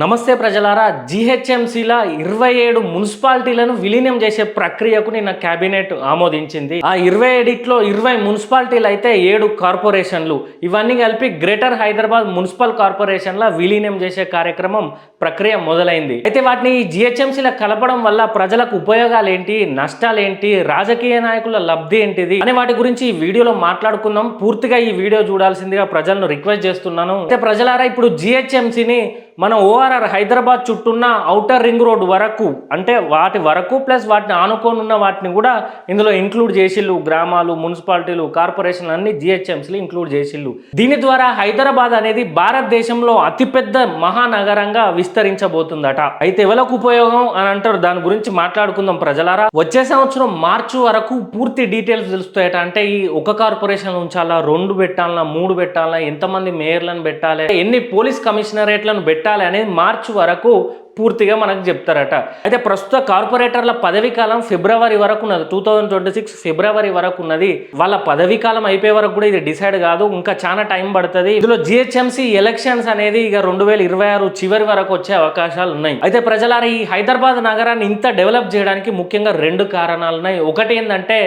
నమస్తే ప్రజలారా జిహెచ్ఎంసీల ఇరవై ఏడు మున్సిపాలిటీలను విలీనం చేసే ప్రక్రియకు నిన్న కేబినెట్ ఆమోదించింది. ఆ ఇరవై ఏడిట్లో ఇరవై మున్సిపాలిటీలు అయితే ఏడు కార్పొరేషన్లు ఇవన్నీ కలిపి గ్రేటర్ హైదరాబాద్ మున్సిపల్ కార్పొరేషన్ల విలీనం చేసే కార్యక్రమం ప్రక్రియ మొదలైంది. అయితే వాటిని జిహెచ్ఎంసీల కలపడం వల్ల ప్రజలకు ఉపయోగాలు ఏంటి నష్టాలు ఏంటి రాజకీయ నాయకుల లబ్ధి ఏంటిది అనే వాటి గురించి ఈ వీడియోలో మాట్లాడుకుందాం. పూర్తిగా ఈ వీడియో చూడాల్సిందిగా ప్రజలను రిక్వెస్ట్ చేస్తున్నాను. అయితే ప్రజలారా ఇప్పుడు జిహెచ్ఎంసీని మన ఓఆర్ఆర్ హైదరాబాద్ చుట్టూన్న ఔటర్ రింగ్ రోడ్ వరకు అంటే వాటి వరకు ప్లస్ వాటిని ఆనుకొని ఉన్న వాటిని కూడా ఇందులో ఇంక్లూడ్ చేసిళ్ళు గ్రామాలు మున్సిపాలిటీలు కార్పొరేషన్లు అన్ని జిహెచ్ఎంసీలు ఇంక్లూడ్ చేసిళ్ళు. దీని ద్వారా హైదరాబాద్ అనేది భారతదేశంలో అతిపెద్ద మహానగరంగా విస్తరించబోతుందట. అయితే ఎవరికి ఉపయోగం అని అంటారు? దాని గురించి మాట్లాడుకుందాం ప్రజలారా. వచ్చే సంవత్సరం మార్చి వరకు పూర్తి డీటెయిల్స్ తెలుస్తాయట. అంటే ఈ ఒక కార్పొరేషన్ ఉంచాలా రెండు పెట్టాలన్నా మూడు పెట్టాలా ఎంతమంది మేయర్లను పెట్టాలి ఎన్ని పోలీస్ కమిషనరేట్లను పెట్టాలి అనేది మార్చి వరకు పూర్తిగా మనకు చెప్తారట. అయితే ప్రస్తుత కార్పొరేటర్ల పదవి కాలం ఫిబ్రవరి వరకు ఉన్నది. టూ థౌజండ్ ట్వంటీ సిక్స్ ఫిబ్రవరి వరకు ఉన్నది. వాళ్ళ పదవి కాలం అయిపోయే వరకు కూడా ఇది డిసైడ్ కాదు. ఇంకా చాలా టైం పడుతుంది. ఇందులో జిహెచ్ఎంసీ ఎలక్షన్స్ అనేది ఇక రెండు వేల ఇరవై ఆరు చివరి వరకు వచ్చే అవకాశాలు ఉన్నాయి. అయితే ప్రజలారా ఈ హైదరాబాద్ నగరాన్ని ఇంత డెవలప్ చేయడానికి ముఖ్యంగా రెండు కారణాలు ఉన్నాయి. ఒకటి ఏంటంటే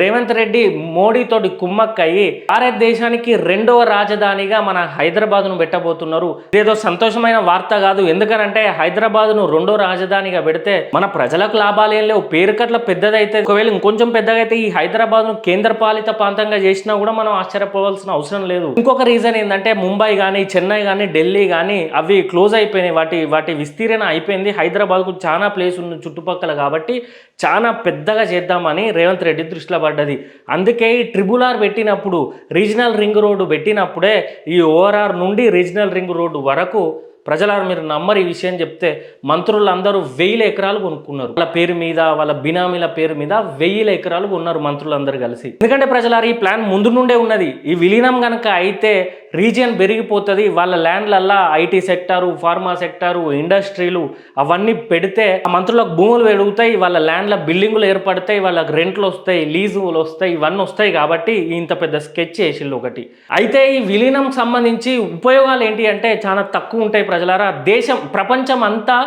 రేవంత్ రెడ్డి మోడీతోటి కుమ్మక్కయ్యి భారతదేశానికి రెండవ రాజధానిగా మన హైదరాబాద్ను పెట్టబోతున్నారు. ఇదేదో సంతోషమైన వార్త కాదు. ఎందుకనంటే హైదరాబాద్ను రెండో రాజధానిగా పెడితే మన ప్రజలకు లాభాలు ఏం లేవు. పేరు కట్ల పెద్దదైతే ఒకవేళ ఇంకొంచెం పెద్దగా అయితే ఈ హైదరాబాద్ను కేంద్ర పాలిత ప్రాంతంగా చేసినా కూడా మనం ఆశ్చర్యపోవాల్సిన అవసరం లేదు. ఇంకొక రీజన్ ఏంటంటే ముంబై కానీ చెన్నై కానీ ఢిల్లీ కానీ అవి క్లోజ్ అయిపోయినాయి. వాటి వాటి విస్తీర్ణ అయిపోయింది. హైదరాబాద్కు చాలా ప్లేస్ ఉంది చుట్టుపక్కల కాబట్టి చాలా పెద్దగా చేద్దామని రేవంత్ రెడ్డి దృష్టిలో పడ్డది. అందుకే ఈ ట్రిబుల్ ఆర్ పెట్టినప్పుడు రీజనల్ రింగ్ రోడ్డు పెట్టినప్పుడే ఈ ఓఆర్ఆర్ నుండి రీజనల్ రింగ్ రోడ్డు వరకు ప్రజలారు మీరు నమ్మరు ఈ విషయం చెప్తే మంత్రులందరూ వెయ్యిల ఎకరాలు కొనుక్కున్నారు. వాళ్ళ పేరు మీద వాళ్ళ బినామీల పేరు మీద వెయ్యిల ఎకరాలు కొన్నారు మంత్రులందరూ కలిసి. ఎందుకంటే ప్రజలారు ఈ ప్లాన్ ముందు నుండే ఉన్నది. ఈ విలీనం కనుక అయితే రీజియన్ పెరిగిపోతుంది. వాళ్ళ ల్యాండ్లల్లా ఐటీ సెక్టారు ఫార్మా సెక్టారు ఇండస్ట్రీలు అవన్నీ పెడితే ఆ మంత్రులకు భూములు పెరుగుతాయి వాళ్ళ ల్యాండ్ల బిల్డింగులు ఏర్పడతాయి వాళ్ళకి రెంట్లు వస్తాయి లీజులు వస్తాయి ఇవన్నీ వస్తాయి కాబట్టి ఇంత పెద్ద స్కెచ్ చేసిండు ఒకటి. అయితే ఈ విలీనం సంబంధించి ఉపయోగాలు ఏంటి అంటే చాలా తక్కువ ఉంటాయి ప్రజలారా. దేశం ప్రపంచం అంతా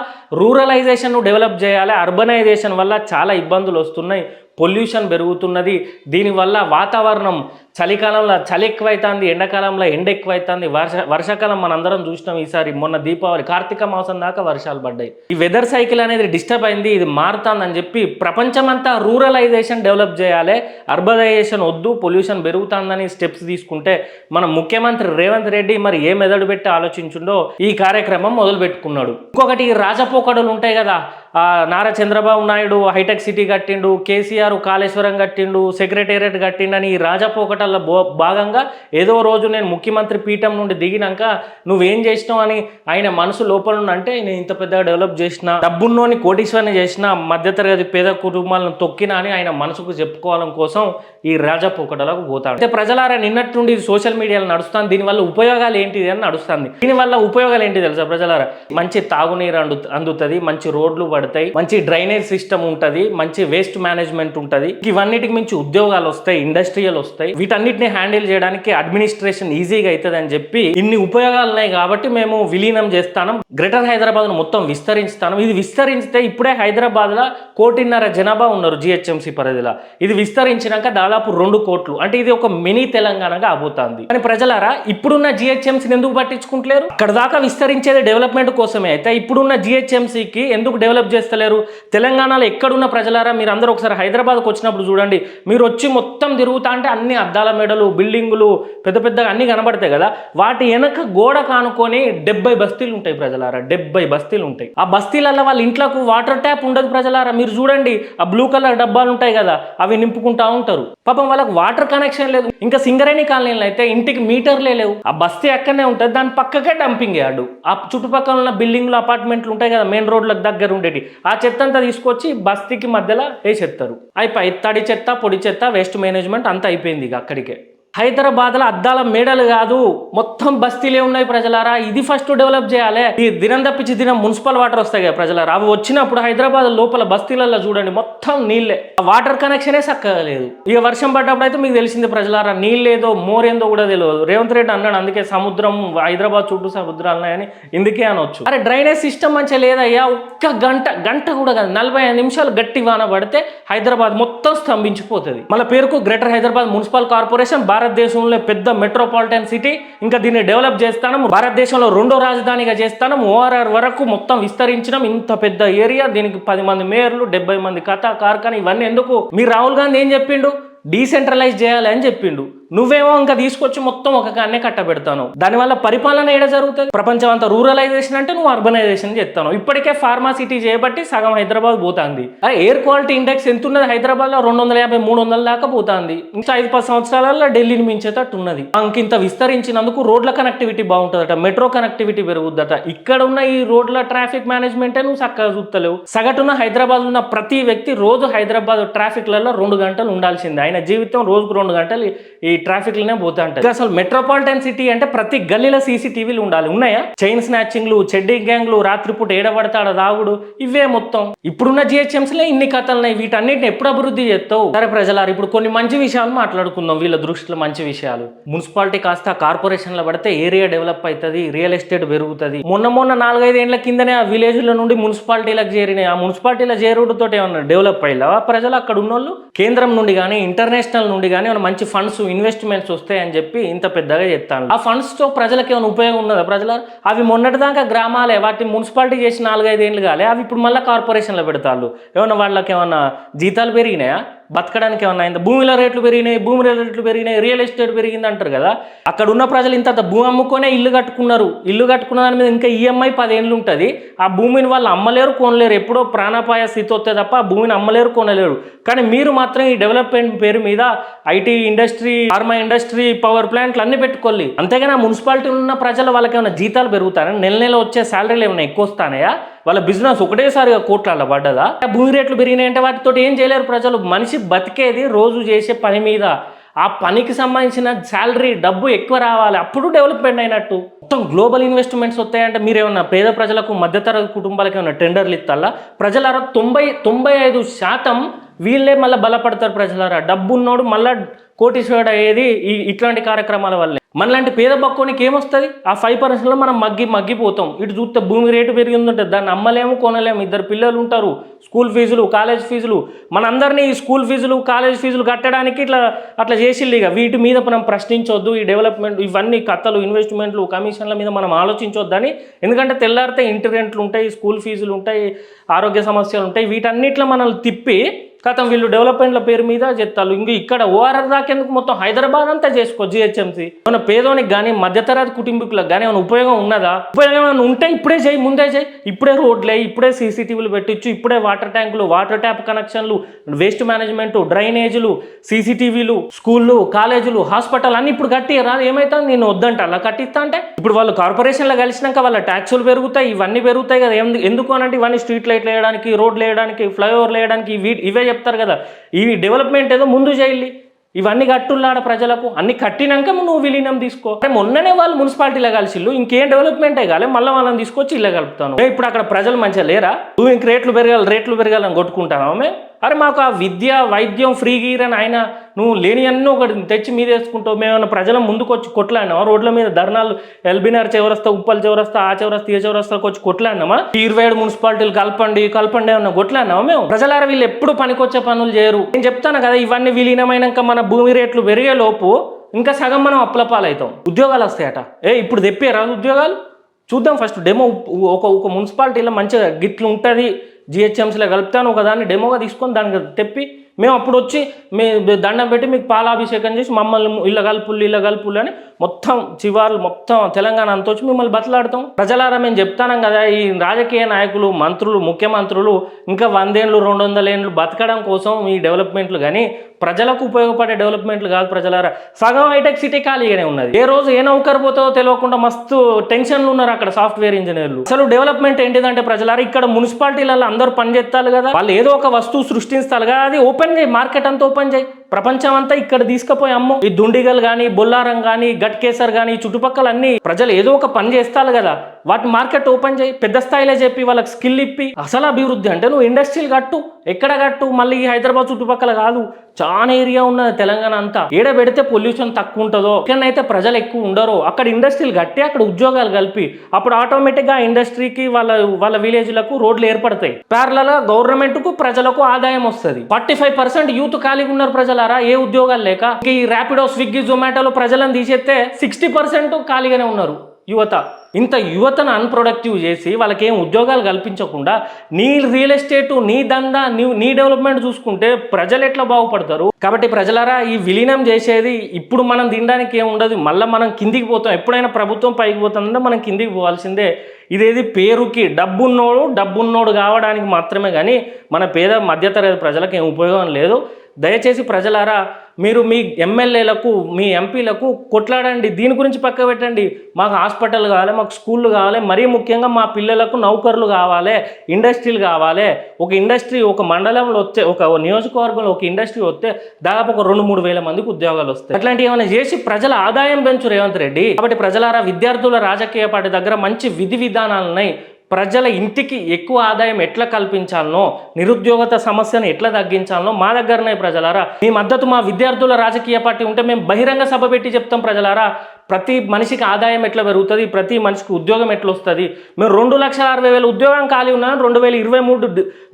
రూరలైజేషన్ డెవలప్ చేయాలి. అర్బనైజేషన్ వల్ల చాలా ఇబ్బందులు వస్తున్నాయి. పొల్యూషన్ పెరుగుతున్నది. దీనివల్ల వాతావరణం చలికాలంలో చలి ఎక్కువైతుంది ఎండాకాలంలో ఎండ ఎక్కువైతుంది వర్ష వర్షాకాలం మనందరం చూసినాం ఈసారి మొన్న దీపావళి కార్తీక మాసం దాకా వర్షాలు పడ్డాయి. ఈ వెదర్ సైకిల్ అనేది డిస్టర్బ్ అయింది ఇది మారుతుందని చెప్పి ప్రపంచమంతా రూరలైజేషన్ డెవలప్ చేయాలి అర్బనైజేషన్ వద్దు పొల్యూషన్ పెరుగుతుందని స్టెప్స్ తీసుకుంటే మన ముఖ్యమంత్రి రేవంత్ రెడ్డి మరి ఏ మెదడు పెట్టి ఆలోచించుండో ఈ కార్యక్రమం మొదలు పెట్టుకున్నాడు ఇంకొకటి రాజపోకడలు ఉంటాయి కదా ఆ నారా చంద్రబాబు నాయుడు హైటెక్ సిటీ కట్టిండు కేసీఆర్ కాళేశ్వరం కట్టిండు సెక్రటేరియట్ కట్టిండని ఈ రాజపోకటల్లో పోరాటాల భాగంగా ఏదో రోజు నేను ముఖ్యమంత్రి పీఠం నుండి దిగినాక నువ్వేం చేసినావు అని ఆయన మనసు లోపల ఉన్న అంటే నేను ఇంత పెద్దగా డెవలప్ చేసిన డబ్బున్నోని కోటీశ్వరిని చేసిన మధ్యతరగతి పేద కుటుంబాలను తొక్కినా అని ఆయన మనసుకు చెప్పుకోవడం కోసం ఈ రాజపోకటలకు పోతాడు. అయితే ప్రజలారా నిన్నటి నుండి సోషల్ మీడియాలో నడుస్తాను దీనివల్ల ఉపయోగాలు ఏంటిది అని నడుస్తుంది. దీనివల్ల ఉపయోగాలు ఏంటి తెలుసా ప్రజలారా? మంచి తాగునీరు అందు అందుతుంది మంచి రోడ్లు పడతాయి మంచి డ్రైనేజ్ సిస్టమ్ ఉంటుంది మంచి వేస్ట్ మేనేజ్మెంట్ ఉంటుంది. ఇవన్నిటికి మించి ఉద్యోగాలు వస్తాయి ఇండస్ట్రియల్ వస్తాయి వీటన్నిటిని హ్యాండిల్ చేయడానికి అడ్మినిస్ట్రేషన్ ఈజీగా అవుతుంది అని చెప్పి ఇన్ని ఉపయోగాలు ఉన్నాయి కాబట్టి మేము విలీనం చేస్తాను. గ్రేటర్ హైదరాబాద్ మొత్తం విస్తరిస్తాను ఇది విస్తరిస్తే ఇప్పుడే హైదరాబాద్లో కోటిన్నర జనాభా ఉన్నారు జిహెచ్ఎంసీ పరిధిలో. ఇది విస్తరించినాక దాదాపు రెండు కోట్లు. అంటే ఇది ఒక మినీ తెలంగాణగా అబోతుంది. కానీ ప్రజలారా ఇప్పుడున్న జిహెచ్ఎంసీని ఎందుకు పట్టించుకుంటలేరు? అక్కడ దాకా విస్తరించేది డెవలప్మెంట్ కోసమే. అయితే ఇప్పుడున్న జిహెచ్ఎంసీకి ఎందుకు డెవలప్ చేస్తలేరు? తెలంగాణలో ఎక్కడున్న ప్రజలారా? మీరు అందరూ ఒకసారి హైదరాబాద్కి వచ్చినప్పుడు చూడండి. మీరు వచ్చి మొత్తం తిరుగుతా అంటే అన్ని అద్దాలు మెడలు బిల్డింగులు పెద్ద పెద్దగా అన్ని కనబడతాయి కదా. వాటి వెనక గోడ కానుకొని డెబ్బై బస్తీలు ఉంటాయి ప్రజలారా డెబ్బై బస్తీలు ఉంటాయి. ఆ బస్తీలలో వాళ్ళ ఇంట్లోకి వాటర్ ట్యాప్ ఉండదు ప్రజలారా. మీరు చూడండి ఆ బ్లూ కలర్ డబ్బాలు ఉంటాయి కదా అవి నింపుకుంటా ఉంటారు. పాపం వాళ్ళకి వాటర్ కనెక్షన్ లేదు. ఇంకా సింగరేణి కాలనీలో అయితే ఇంటికి మీటర్లే లేవు. ఆ బస్తీ అక్కడనే ఉంటుంది. దాని పక్కకే డంపింగ్ యార్డు ఆ చుట్టుపక్కల ఉన్న బిల్డింగ్లు అపార్ట్మెంట్లు ఉంటాయి కదా మెయిన్ రోడ్లకు దగ్గర ఉండేటి. ఆ చెత్త అంతా తీసుకొచ్చి బస్తీకి మధ్యలో వేసేస్తారు. అయిపోయి తడి చెత్త పొడి చెత్త వేస్ట్ మేనేజ్మెంట్ అంతా అయిపోయింది ఇక అక్కడికే. హైదరాబాద్లో అద్దాల మేడలు కాదు మొత్తం బస్తీలే ఉన్నాయి ప్రజలారా. ఇది ఫస్ట్ డెవలప్ చేయాలి. ఈ దినం తప్పించి దినం మున్సిపల్ వాటర్ వస్తాయి కదా ప్రజలారా. అవి వచ్చినప్పుడు హైదరాబాద్ లోపల బస్తీలలో చూడండి మొత్తం నీళ్ళే. వాటర్ కనెక్షనే చక్కగా లేదు. ఇక వర్షం పడ్డప్పుడు అయితే మీకు తెలిసింది ప్రజలారా నీళ్ళేదో మోరేందో కూడా తెలియదు. రేవంత్ రెడ్డి అన్నాడు అందుకే సముద్రం హైదరాబాద్ చుట్టూ సముద్రాలున్నాయని ఇందుకే అనొచ్చు అరే డ్రైనేజ్ సిస్టమ్ మంచిగా లేదయ్యా. ఒక్క గంట గంట కూడా కాదు నలభై ఐదు నిమిషాలు గట్టి వాన పడితే హైదరాబాద్ మొత్తం స్తంభించిపోతుంది. మళ్ళీ పేరుకు గ్రేటర్ హైదరాబాద్ మున్సిపల్ కార్పొరేషన్ భారతదేశంలో పెద్ద మెట్రోపాలిటన్ సిటీ ఇంకా దీన్ని డెవలప్ చేస్తాను. భారతదేశంలో రెండో రాజధానిగా చేస్తాను. ఓఆర్ఆర్ వరకు మొత్తం విస్తరించడం ఇంత పెద్ద ఏరియా. దీనికి పది మంది మేయర్లు డెబ్బై మంది కథ కార్ఖానా ఇవన్నీ ఎందుకు? మీరు రాహుల్ గాంధీ ఏం చెప్పిండు? డీసెంట్రలైజ్ చేయాలి అని చెప్పిండు. నువ్వేమో ఇంకా తీసుకొచ్చి మొత్తం ఒక కాన్నే కట్టబెడతాను. దానివల్ల పరిపాలన ఏడ జరుగుతుంది? ప్రపంచం అంతా రూరలైజేషన్ అంటే నువ్వు అర్బనైజేషన్ చేస్తాను. ఇప్పటికే ఫార్మా సిటీ చేయబట్టి సగం హైదరాబాద్ పోతుంది. అరే ఎయిర్ క్వాలిటీ ఇండెక్స్ ఎంత ఉన్నది హైదరాబాద్లో రెండు వందల యాభై మూడు వందల దాకా పోతుంది. ఇంకా ఐదు పది సంవత్సరాలలో ఢిల్లీని మించేటట్టు ఉన్నది ఇంత విస్తరించినందుకు రోడ్ల కనెక్టివిటీ బాగుంటుందట మెట్రో కనెక్టివిటీ పెరుగుద్దట. ఇక్కడ ఉన్న ఈ రోడ్ల ట్రాఫిక్ మేనేజ్మెంటే నువ్వు చక్కగా చూస్తలేవు సగటున హైదరాబాద్ ఉన్న ప్రతి వ్యక్తి రోజు హైదరాబాద్ ట్రాఫిక్లలో రెండు గంటలు ఉండాల్సిందే. ఆయన జీవితం రోజుకు రెండు గంటలు ఈ ట్రాఫిక్లోనే పోతా ఉంటుంది అసలు మెట్రోపాలిటన్ సిటీ అంటే ప్రతి గల్లీలో సీసీటీవీలు ఉండాలి. ఉన్నాయా? చైన్ స్నాచింగ్లు చెడ్డీ గ్యాంగ్లు రాత్రిపూట ఏడబడతాడ దాగుడు ఇవే మొత్తం. ఇప్పుడున్న జిహెచ్ఎంసీలో ఇన్ని కథలున్నాయి. వీటన్నిటిని ఎప్పుడు అభివృద్ధి చేస్తావు? సరే ప్రజలారు ఇప్పుడు కొన్ని మంచి విషయాలు మాట్లాడుకుందాం. వీళ్ళ దృష్టిలో మంచి విషయాలు. మున్సిపాలిటీ కాస్త కార్పొరేషన్లో పడితే ఏరియా డెవలప్ అవుతుంది రియల్ ఎస్టేట్ పెరుగుతుంది. మొన్న మొన్న నాలుగైదు ఏళ్ళ కిందనే ఆ విలేజ్ల నుండి మున్సిపాలిటీలకు చేరినాయి. ఆ మున్సిపాలిటీల చేరుడుతో ఏమన్నా డెవలప్ అయ్యావా ప్రజలు అక్కడ ఉన్నోళ్ళు కేంద్రం నుండి కానీ ఇంటర్నేషనల్ నుండి కానీ ఏమైనా మంచి ఫండ్స్ ఇన్వెస్ట్మెంట్స్ వస్తాయని చెప్పి ఇంత పెద్దగా చెప్తాను ఆ ఫండ్స్తో ప్రజలకు ఏమైనా ఉపయోగం ఉన్నదా ప్రజల? అవి మొన్నటిదాకా గ్రామాలే వాటి మున్సిపాలిటీ చేసి నాలుగైదు ఏళ్ళు కాలే అవి ఇప్పుడు మళ్ళీ కార్పొరేషన్లో పెడతారు ఏమన్నా వాళ్ళకి ఏమన్నా జీతాలు పెరిగినాయా? బతకడానికి ఏమన్నా అయిందా? భూమిలో రేట్లు పెరిగినాయి భూమి రేట్లు పెరిగినాయి రియల్ ఎస్టేట్ పెరిగింది అంటారు కదా. అక్కడ ఉన్న ప్రజలు ఇంత భూమి అమ్ముకొనే ఇల్లు కట్టుకున్నారు. ఇల్లు కట్టుకున్న దాని మీద ఇంకా ఈఎంఐ పదేళ్ళు ఉంటుంది. ఆ భూమిని వాళ్ళు అమ్మలేరు కొనలేరు. ఎప్పుడో ప్రాణాపాయ స్థితి వస్తే తప్ప ఆ భూమిని అమ్మలేరు కొనలేరు. కానీ మీరు మాత్రం ఈ డెవలప్మెంట్ పేరు మీద IT industry pharma industry power ప్లాంట్లు అన్ని పెట్టుకోవాలి అంతేగాని ఆ మున్సిపాలిటీ ఉన్న ప్రజలు వాళ్ళకి ఏమైనా జీతాలు పెరుగుతాయా నెల నెల వచ్చే శాలరీలు ఏమైనా ఎక్కువ వస్తానయా? వాళ్ళ బిజినెస్ ఒకటేసారిగా కోట్ల పడ్డదా? భూమి రేట్లు పెరిగినాయంటే వాటితో ఏం చేయలేరు ప్రజలు. మనిషి బతికేది రోజు చేసే పని మీద. ఆ పనికి సంబంధించిన శాలరీ డబ్బు ఎక్కువ రావాలి. అప్పుడు డెవలప్మెంట్ అయినట్టు. మొత్తం గ్లోబల్ ఇన్వెస్ట్మెంట్స్ వస్తాయంటే మీరేమన్నా పేద ప్రజలకు మధ్యతరగతి కుటుంబాలకు ఏమన్నా టెండర్లు ఇస్తాలా ప్రజల తొంభై తొంభై ఐదు శాతం వీళ్ళే మళ్ళీ బలపడతారు ప్రజలారా. డబ్బు ఉన్నోడు మళ్ళీ కోటీశ్వరుడు అయ్యేది ఈ ఇట్లాంటి కార్యక్రమాల వల్లే. మనలాంటి పేద బక్కోనికి ఏమొస్తుంది? ఆ ఫైవ్ పర్సెంట్లో మనం మగ్గి మగ్గిపోతాం. ఇటు చూస్తే భూమి రేటు పెరిగిందంటే దాన్ని అమ్మలేము కొనలేము. ఇద్దరు పిల్లలు ఉంటారు. స్కూల్ ఫీజులు కాలేజ్ ఫీజులు. మనందరినీ ఈ స్కూల్ ఫీజులు కాలేజ్ ఫీజులు కట్టడానికి ఇట్లా అట్లా చేసిల్లు ఇక. వీటి మీద మనం ప్రశ్నించొద్దు. ఈ డెవలప్మెంట్ ఇవన్నీ కథలు ఇన్వెస్ట్మెంట్లు కమిషన్ల మీద మనం ఆలోచించొద్దని. ఎందుకంటే తెల్లారితే ఇంటి రెంట్లు ఉంటాయి స్కూల్ ఫీజులు ఉంటాయి ఆరోగ్య సమస్యలు ఉంటాయి. వీటన్నిట్లో మనల్ని తిప్పి కథం వీళ్ళు డెవలప్మెంట్ల పేరు మీద చెప్తారు. ఇంక ఇక్కడ ఓఆర్ఆర్ దాకేందుకు మొత్తం హైదరాబాద్ అంతా చేసుకో జిహెచ్ఎంసీ మన పేదోనికి కానీ మధ్యతరగతి కుటుంబీకులకు కానీ ఏమైనా ఉపయోగం ఉన్నదా? ఉపయోగం ఏమైనా ఉంటే ఇప్పుడే చేయి ముందే చేయి. ఇప్పుడే రోడ్లే ఇప్పుడే సీసీటీవీలు పెట్టించు ఇప్పుడే వాటర్ ట్యాంకులు వాటర్ ట్యాప్ కనెక్షన్లు వేస్ట్ మేనేజ్మెంట్ డ్రైనేజీలు సీసీటీవీలు స్కూళ్ళు కాలేజీలు హాస్పిటల్ అన్ని ఇప్పుడు కట్టిరా ఏమైతుంది? నేను వద్దంట అలా కట్టిస్తా అంటే? ఇప్పుడు వాళ్ళు కార్పొరేషన్లో కలిసినాక వాళ్ళ ట్యాక్సులు పెరుగుతాయి ఇవన్నీ పెరుగుతాయి కదా. ఎందు- ఎందుకు అనంటే ఇవన్నీ స్ట్రీట్ లైట్లు వేయడానికి రోడ్లు వేయడానికి ఫ్లైఓవర్లు వేయడానికి ఇవే చెప్తారు కదా ఇవి డెవలప్మెంట్ ఏదో ముందు చేయాలి ఇవన్నీ కట్టుల్లాడ ప్రజలకు? అన్ని కట్టినాక నువ్వు విలీనం తీసుకో. అంటే మొన్ననే వాళ్ళు మున్సిపాలిటీలో కలిసిల్లు ఇంకేం డెవలప్మెంటే కాలే మళ్ళీ వాళ్ళని తీసుకొచ్చి ఇల్లు కలుపుతాను. ఇప్పుడు అక్కడ ప్రజలు మంచిగా లేరా? నువ్వు ఇంక రేట్లు పెరగాలి రేట్లు పెరగాలని కొట్టుకుంటాను ఆమె అరే మాకు ఆ విద్య వైద్యం ఫ్రీ గీరని ఆయన నువ్వు లేని అన్నీ ఒకటి తెచ్చి మీద వేసుకుంటావు మేమన్నా ప్రజల ముందుకు వచ్చి కొట్లాడినామా? రోడ్ల మీద ధర్నాలు ఎల్బినార్ చౌరస్తా ఉప్పల్ చౌరస్తా ఆ చౌరస్తా ఏ చౌరస్తాకి వచ్చి కొట్లాడినామా? ఈ ఇరవై ఏడు మున్సిపాలిటీలు కలపండి కలపండి ఏమన్నా కొట్లాడినామా మేము? ప్రజలారా వీళ్ళు ఎప్పుడు పనికొచ్చే పనులు చేయరు. నేను చెప్తాను కదా ఇవన్నీ విలీనమైనాక మన భూమి రేట్లు పెరిగే లోపు ఇంకా సగం మనం అప్పుల పాలవుతాం. ఉద్యోగాలు వస్తాయట. ఏ ఇప్పుడు తెప్పారా ఉద్యోగాలు? చూద్దాం ఫస్ట్ డెమో. ఒక ఒక మున్సిపాలిటీలో మంచిగా గిట్లు ఉంటుంది జిహెచ్ఎంసీలో కలుపుతాను ఒక దాన్ని డెమోగా తీసుకొని దానికి తెప్పి మేము అప్పుడు వచ్చి మీ దండం పెట్టి మీకు పాలాభిషేకం చేసి మమ్మల్ని ఇళ్ళ కలుపులు ఇళ్ళ కలుపులు అని మొత్తం చివార్లు మొత్తం తెలంగాణ అంతా వచ్చి మిమ్మల్ని బతలాడతాం. ప్రజలారా మేము చెప్తానం కదా ఈ రాజకీయ నాయకులు మంత్రులు ముఖ్యమంత్రులు ఇంకా వందేండ్లు రెండు వందల ఏండ్లు బతకడం కోసం ఈ డెవలప్మెంట్లు కానీ ప్రజలకు ఉపయోగపడే డెవలప్మెంట్లు కాదు ప్రజలారా. సగం హైటెక్ సిటీ ఖాళీగానే ఉన్నది. ఏ రోజు ఏ నౌకర్ పోతుందో తెలియకుండా మస్తు టెన్షన్లు ఉన్నారు అక్కడ సాఫ్ట్వేర్ ఇంజనీర్లు. అసలు డెవలప్మెంట్ ఏంటిదంటే ప్రజలారా ఇక్కడ మున్సిపాలిటీలలో అందరూ పనిచేస్తారు కదా. వాళ్ళు ఏదో ఒక వస్తువు సృష్టిస్తారు కదా అది ఓపెన్ చేయి మార్కెట్ అంతా ఓపెన్ చేయి. ప్రపంచం అంతా ఇక్కడ తీసుకుపోయి అమ్ము ఈ దుండిగల్ కానీ బొల్లారం కానీ గట్కేసర్ కానీ చుట్టుపక్కల అన్ని ప్రజలు ఏదో ఒక పని చేస్తారు కదా. వాటి మార్కెట్ ఓపెన్ చేయి పెద్ద స్థాయిలో చెప్పి వాళ్ళకి స్కిల్ ఇప్పి అసలు అభివృద్ధి అంటే నువ్వు ఇండస్ట్రీలు కట్టు ఎక్కడ కట్టు మళ్ళీ హైదరాబాద్ చుట్టుపక్కల కాదు చాలా ఏరియా ఉన్నది తెలంగాణ అంతా. ఏడ పెడితే పొల్యూషన్ తక్కువ ఉంటుందో ఎక్కడైతే ప్రజలు ఎక్కువ ఉండరో అక్కడ ఇండస్ట్రీలు కట్టి అక్కడ ఉద్యోగాలు కలిపి అప్పుడు ఆటోమేటిక్గా ఇండస్ట్రీకి వాళ్ళ వాళ్ళ విలేజ్లకు రోడ్లు ఏర్పడతాయి. ప్యారల గవర్నమెంట్కు ప్రజలకు ఆదాయం వస్తుంది. ఫార్టీ ఫైవ్ పర్సెంట్ యూత్ ఖాళీగా ఉన్నారు ప్రజలారా ఏ ఉద్యోగాలు లేక ఈ ర్యాపిడో స్విగ్గీ జొమాటోలో ప్రజలను తీసేస్తే సిక్స్టీ పర్సెంట్ ఖాళీగానే ఉన్నారు యువత. ఇంత యువతను అన్ప్రొడక్టివ్ చేసి వాళ్ళకి ఏం ఉద్యోగాలు కల్పించకుండా నీ రియల్ ఎస్టేట్ నీ దందా నీ నీ డెవలప్మెంట్ చూసుకుంటే ప్రజలు ఎట్లా బాగుపడతారు? కాబట్టి ప్రజలారా ఈ విలీనం చేసేది ఇప్పుడు మనం తినడానికి ఏం ఉండదు. మళ్ళీ మనం కిందికి పోతాం. ఎప్పుడైనా ప్రభుత్వం పైకి పోతుందంటే మనం కిందికి పోవాల్సిందే. ఇదేది పేరుకి డబ్బున్నోడు డబ్బున్నోడు కావడానికి మాత్రమే కానీ మన పేద మధ్యతరగతి ప్రజలకు ఏం ఉపయోగం లేదు. దయచేసి ప్రజలారా మీరు మీ ఎమ్మెల్యేలకు మీ ఎంపీలకు కొట్లాడండి. దీని గురించి పక్క పెట్టండి. మాకు హాస్పిటల్ కావాలి మాకు స్కూళ్ళు కావాలి మరీ ముఖ్యంగా మా పిల్లలకు నౌకర్లు కావాలి ఇండస్ట్రీలు కావాలి. ఒక ఇండస్ట్రీ ఒక మండలంలో వస్తే ఒక నియోజకవర్గంలో ఒక ఇండస్ట్రీ వస్తే దాదాపు ఒక రెండు మూడు వేల మందికి ఉద్యోగాలు వస్తాయి. అట్లాంటివి ఏమైనా చేసి ప్రజల ఆదాయం పెంచు రేవంత్ రెడ్డి. కాబట్టి ప్రజలారా విద్యార్థుల రాజకీయ పార్టీ దగ్గర మంచి విధి విధానాలు ఉన్నాయి ప్రజల ఇంటికి ఎక్కువ ఆదాయం ఎట్లా కల్పించాలనో నిరుద్యోగత సమస్యను ఎట్లా తగ్గించాలనో మా దగ్గరనే ప్రజలారా. మీ మద్దతు మా విద్యార్థుల రాజకీయ పార్టీ ఉంటే మేము బహిరంగ సభ పెట్టి చెప్తాం ప్రజలారా. ప్రతి మనిషికి ఆదాయం ఎట్లా పెరుగుతుంది? ప్రతి మనిషికి ఉద్యోగం ఎట్లా వస్తుంది? మేము రెండు లక్షల అరవై వేల ఉద్యోగం ఖాళీ ఉన్నాను రెండు వేల ఇరవై మూడు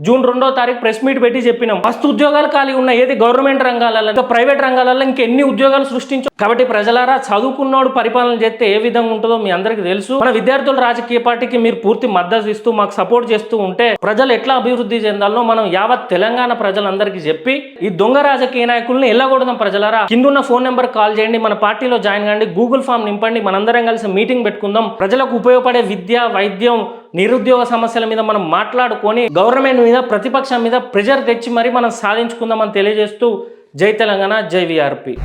జూన్ రెండో తారీఖు ప్రెస్ మీట్ పెట్టి చెప్పినాం. ఫస్ట్ ఉద్యోగాలు ఖాళీ ఉన్నాయి. ఏది గవర్నమెంట్ రంగాలలో ఇంకా ప్రైవేట్ రంగాలలో ఇంకెన్ని ఉద్యోగాలు సృష్టించు కాబట్టి ప్రజలారా చదువుకున్నోడు పరిపాలన చేస్తే ఏ విధంగా ఉంటుందో మీ అందరికీ తెలుసు. మన విద్యార్థుల రాజకీయ పార్టీకి మీరు పూర్తి మద్దతు ఇస్తూ మాకు సపోర్ట్ చేస్తూ ఉంటే ప్రజలు ఎట్లా అభివృద్ధి చెందాలో మనం యావత్ తెలంగాణ ప్రజలందరికీ చెప్పి ఈ దొంగ రాజకీయ నాయకుల్ని ఎల్లగొడదాం ప్రజలారా. కిందున్న ఫోన్ నెంబర్ కాల్ చేయండి. మన పార్టీలో జాయిన్ కండి. గూగుల్ ఫామ్ నింపండి మనందరం కలిసి మీటింగ్ పెట్టుకుందాం. ప్రజలకు ఉపయోగపడే విద్య వైద్యం నిరుద్యోగ సమస్యల మీద మనం మాట్లాడుకొని గవర్నమెంట్ మీద ప్రతిపక్షం మీద ప్రెజర్ తెచ్చి మరి మనం సాధించుకుందామని తెలియజేస్తూ జై తెలంగాణ జై విఆర్పి.